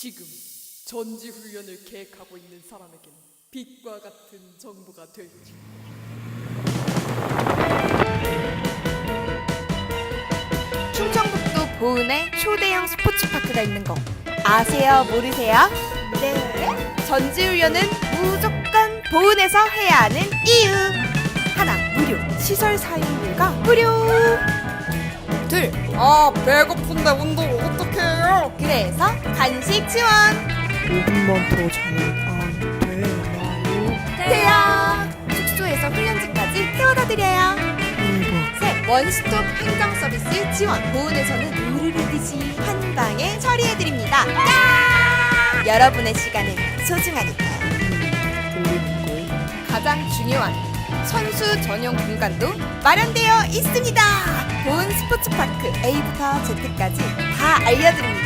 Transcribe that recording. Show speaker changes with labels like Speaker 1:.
Speaker 1: 지금 전지 훈련을 계획하고 있는 사람에겐 빛과 같은 정보가 될지.
Speaker 2: 충청북도 보은에 초대형 스포츠파크가 있는 거 아세요? 모르세요? 네. 전지훈련은 무조건 보은에서 해야 하는 이유. 하나, 무료. 시설 사용료가 무료. 둘,
Speaker 1: 아 배고픈데 운동 어떻게 해요?
Speaker 2: 그래서 간식 지원.
Speaker 3: 5분만 더 자면 안 되나요?
Speaker 2: 돼요. 숙소에서 훈련지까지 태워다 드려요.
Speaker 3: 대박.
Speaker 2: 셋, 원스톱 행정 서비스 지원. 보은에서는 우르르듯이 한 방에 처리해 드립니다. 야! 여러분의 시간은 소중하니까요.
Speaker 3: 그리고
Speaker 2: 가장 중요한 선수 전용 공간도 마련되어 있습니다. 보은 스포츠파크 A부터 Z까지 다 알려드립니다.